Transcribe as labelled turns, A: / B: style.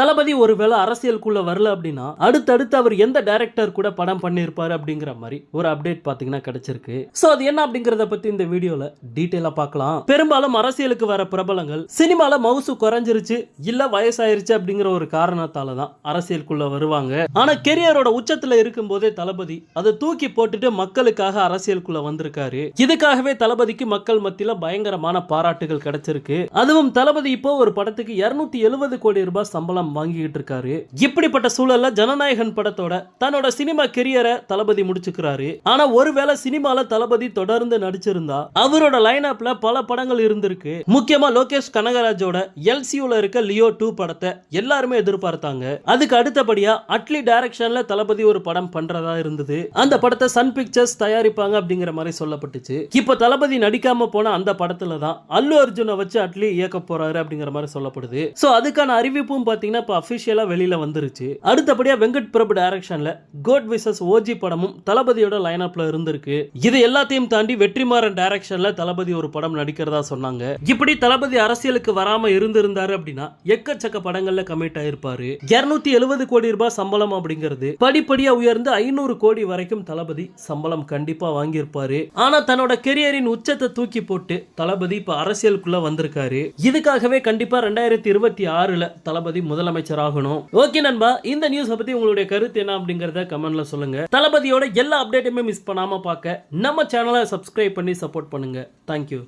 A: தளபதி ஒருவேளை அரசியலுக்குள்ள வரல அப்படின்னா அடுத்தடுத்து அவர் எந்த டைரக்டர் கூட படம் பண்ணியிருப்பாரு அப்படிங்கிற மாதிரி ஒரு அப்டேட் பார்த்தீங்கன்னா கிடைச்சிருக்கு. ஸோ அது என்ன அப்படிங்கறத பத்தி இந்த வீடியோல டீட்டெயிலா பார்க்கலாம். பெரும்பாலும் அரசியலுக்கு வர பிரபலங்கள் சினிமால மவுசு குறைஞ்சிருச்சு இல்ல வயசாயிருச்சு அப்படிங்கிற ஒரு காரணத்தால தான் அரசியலுக்குள்ள வருவாங்க. ஆனா கெரியரோட உச்சத்துல இருக்கும் போதே தளபதி அதை தூக்கி போட்டுட்டு மக்களுக்காக அரசியலுக்குள்ள வந்திருக்காரு. இதுக்காகவே தளபதிக்கு மக்கள் மத்தியில பயங்கரமான பாராட்டுகள் கிடைச்சிருக்கு. அதுவும் தளபதி இப்போ ஒரு படத்துக்கு 270 எழுபது கோடி ரூபாய் சம்பளம் வாங்கிக்கிட்டு இருக்காரு. இப்படிப்பட்ட சூழல்ல ஜனநாயகன் படத்தோட தன்னோட சினிமா கெரியரை தளபதி முடிச்சுக்கிறாரு. ஆனா ஒருவேளை சினிமால தளபதி தொடர்ந்து நடிச்சிருந்தா அவரோட லைனப்ல பல படங்கள் இருந்திருக்கு. முக்கியமா லோகேஷ் கனகராஜோட எல்சியூல இருக்க லியோ டூ படத்தை எல்லாருமே எதிர்பார்த்தாங்க. அதுக்கு அடுத்தபடியா அட்லி டைரக்ஷன்ல தளபதி ஒரு படம் பண்றதா இருந்தது. அந்த படத்தை சன் பிக்சர்ஸ் தயாரிப்பாங்க அப்படிங்கிற மாதிரி சொல்லப்பட்டுச்சு. இப்போ தளபதி நடிக்காம போன அந்த படத்துல தான் அல்லு அர்ஜுனை வச்சு அட்லி இயக்க போறாரு அப்படிங்கிற மாதிரி சொல்லப்படுது. சோ அதுக்கான அறிவிப்பும் பாத்தீங்கன்னா இப்போ அஃபிஷியலாக வெளியில் வந்துருச்சு. அடுத்தபடியாக வெங்கட் பிரபு டைரக்ஷனில் கோட் விசஸ் ஓஜி படமும் தளபதியோட லைன் லைனப்ல இருந்திருக்கு. இது எல்லாத்தையும் தாண்டி வெற்றிமாறன் டைரக்ஷனில் தளபதி ஒரு படம் நடிக்கிறதா சொன்னாங்க. இப்படி தளபதி அரசியலுக்கு வராமல் இருந்திருந்தாரு அப்படின்னா எக்கச்சக்க படங்களில் கமிட் ஆயிருப்பாரு. 270 எழுபது கோடி ரூபாய் சம்பளம் அப்படிங்கிறது படிப்படியா உயர்ந்து ஐநூறு கோடி வரைக்கும் தளபதி சம்பளம் கண்டிப்பா வாங்கியிருப்பாரு. ஆனா தன்னோட கெரியரின் உச்சத்தை தூக்கி போட்டு தளபதி இப்ப அரசியலுக்குள்ள வந்திருக்காரு. இதுக்காகவே கண்டிப்பா ரெண்டாயிரத்தி இருபத்தி ஆறுல தளபதி முதல் ஆகணும் ஓகே நண்பா இந்த நியூஸ் பத்தி உங்களுடைய கருத்து என்ன அப்படிங்கறத கமெண்ட்ல சொல்லுங்க. தளபதியோட எல்லா அப்டேட்டுமே மிஸ் பண்ணாம பார்க்க நம்ம சேனலை சப்ஸ்கிரைப் பண்ணி சப்போர்ட் பண்ணுங்க. தேங்க்யூ